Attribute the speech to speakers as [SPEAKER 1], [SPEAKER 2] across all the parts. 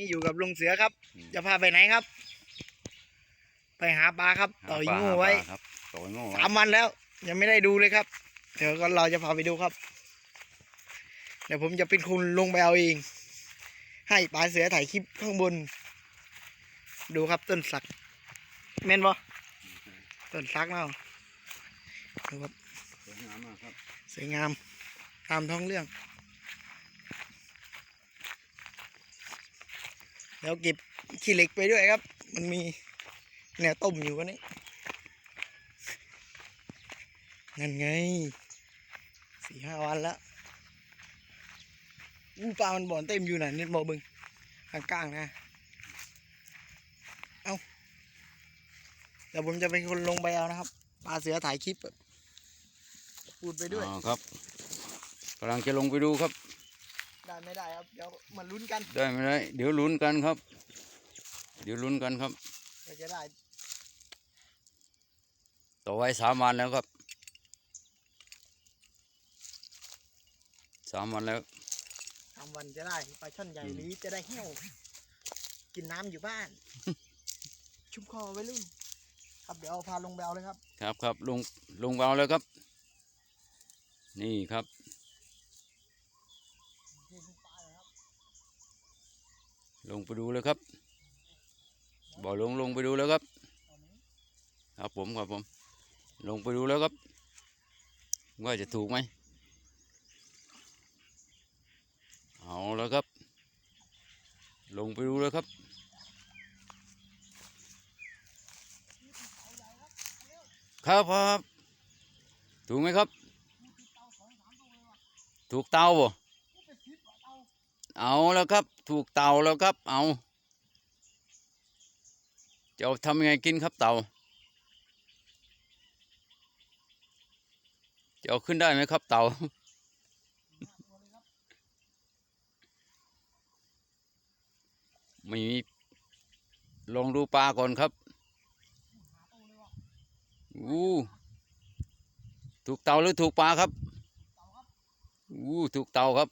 [SPEAKER 1] นี่อยู่กับลุงเสือครับ จะพาไปไหนครับ ไปหาปลาครับต่อยงูไว้
[SPEAKER 2] หาปลาครับต่อยงูไว้
[SPEAKER 1] สามวันแล้ว ยังไม่ได้ดูเลยครับ เดี๋ยวก็เราจะพาไปดูครับ เดี๋ยวผมจะเป็นคนลงไปเอาเอง ให้ปลาเสือถ่ายคลิปข้างบน ดูครับต้นสักเม่นบ่ต้นสักเนาะดูครับ
[SPEAKER 2] สวยงามมากครับ
[SPEAKER 1] สวยงามตามท้องเรื่อง แล้วเก็บขี้เหล็กไปด้วยครับ มันมีแนวต้มอยู่กันนี้นั่นไงสี่ห้าวันแล้วอู้ปลามันบ่อนเต็มอยู่น่ะนิดโมอบึงข้างกลางๆนะ เอาเดี๋ยวผมจะเป็นคนลงไปเอานะครับ ปลาเสือถ่ายคลิป พูดไปด้วย
[SPEAKER 2] อ๋อครับกำลังจะลงไปดูครับ
[SPEAKER 1] ได้ไม่ได้ครับ เดี๋ยวมาลุ้นกัน
[SPEAKER 2] ได้ไม่ได้ เดี๋ยวลุ้นกันครับ เดี๋ยวลุ้นกันครับ
[SPEAKER 1] ว่าจะได้
[SPEAKER 2] ต่อไว้สามวันแล้วครับ สามวันแล้ว
[SPEAKER 1] ทำวันจะได้ปลาช่อนใหญ่
[SPEAKER 2] อืม
[SPEAKER 1] หรือจะได้เหี้ยว กินน้ำอยู่บ้าน ชุ่มคอไว้รุ่น ครับเดี๋ยวเอาพาลงไปเอาเลยครับ
[SPEAKER 2] ครับครับลงลงเอาแล้วครับ นี่ครับ ลงไปดูเลยครับ บ่อลงลงไปดูแล้วครับ ครับผมครับผม ลงไปดูแล้วครับ ว่าจะถูกไหม เอาแล้วครับ ลงไปดูแล้วครับ ครับครับ ถูกไหมครับ ถูกเตาบ่ เอาแล้วครับ ถูกเตาแล้วครับ เอาจะทำยังไงกินครับเตาจะเอาขึ้นได้ไหมครับเตาไม่มีลองดูปลาก่อนครับอู้ถูกเตาหรือถูกปลาครับอู้ถูกเตาครับ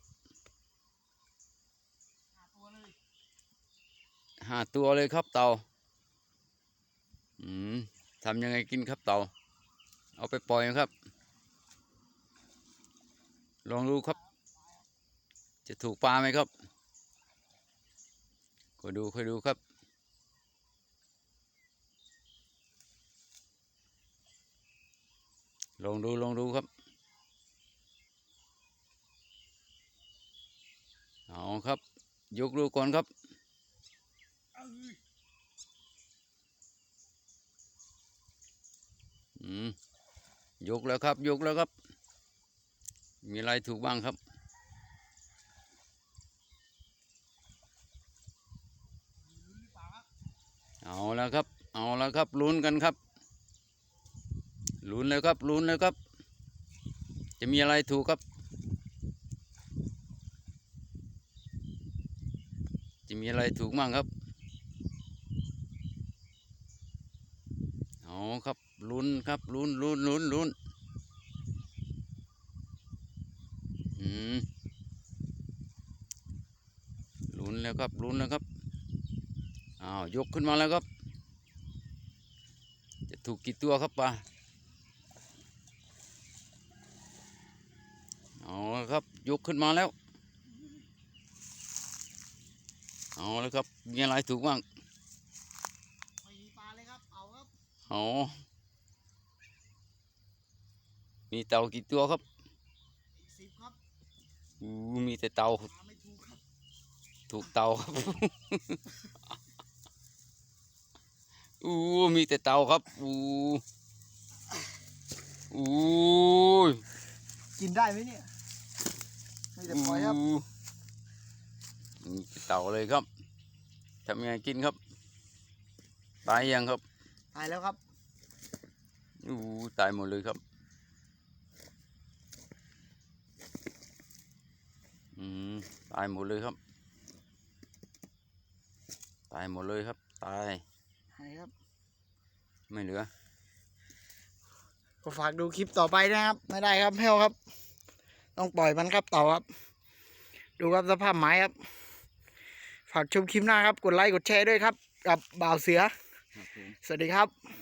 [SPEAKER 2] ห้าตัวเลยครับเต่าอืมทำยังไงกินครับเต่า เอาไปปล่อยครับ ลองดูครับ จะถูกปลาไหมครับคอยดูคอยดูครับ ลองดูลองดูครับ เอาครับ ยกดูก่อนครับ ยกแล้วครับ ยกแล้วครับ มีอะไรถูกบ้างครับ เอาแล้วครับ เอาแล้วครับลุ้นกันครับลุ้นเลยครับลุ้นเลยครับ จะมีอะไรถูกครับ จะมีอะไรถูกบ้างครับ เอาครับ ลุ้นครับลุ้นลุ้นลุ้นลุ้นอืมลุ้นแล้วครับลุ้นแล้วครับอ้าวยกขึ้นมาแล้วครับ จะถูกกี่ตัวครับปลาเอาละครับยกขึ้นมาแล้วเอาแล้วครับมีอะไรถูกบ้าง
[SPEAKER 1] ไม่มีปลาเลยครับเอาครับ
[SPEAKER 2] อ๋อ มีเต่ากี่ตัวครับ
[SPEAKER 1] อีกสิบครับ
[SPEAKER 2] อู้มีแต่เต่า
[SPEAKER 1] ปลาไม่ถูกครับ
[SPEAKER 2] ถูกเต่าครับ อู้มีแต่เต่าครับ อู้อู้ย
[SPEAKER 1] กินได้ไหมเนี่ยไม่แต่ปล่อยครับ
[SPEAKER 2] อู้มีแต่เต่าเลยครับทำยังไงกินครับ ตายยังครับ
[SPEAKER 1] ตายแล้วครับ
[SPEAKER 2] อู้ตายหมดเลยครับ อืม ตายหมดเลยครับ ตายหมดเลยครับ ตาย
[SPEAKER 1] หายครับ
[SPEAKER 2] ไม่เหลือ
[SPEAKER 1] ก็ฝากดูคลิปต่อไปนะครับ ไม่ได้ครับแพ้วครับ ต้องปล่อยมันครับต่อครับ ดูครับสภาพไม้ครับ ฝากชมคลิปหน้าครับ กดไลค์กดแชร์ด้วยครับ กับบ่าวเสือ
[SPEAKER 2] ครับผม
[SPEAKER 1] สวัสดีครับ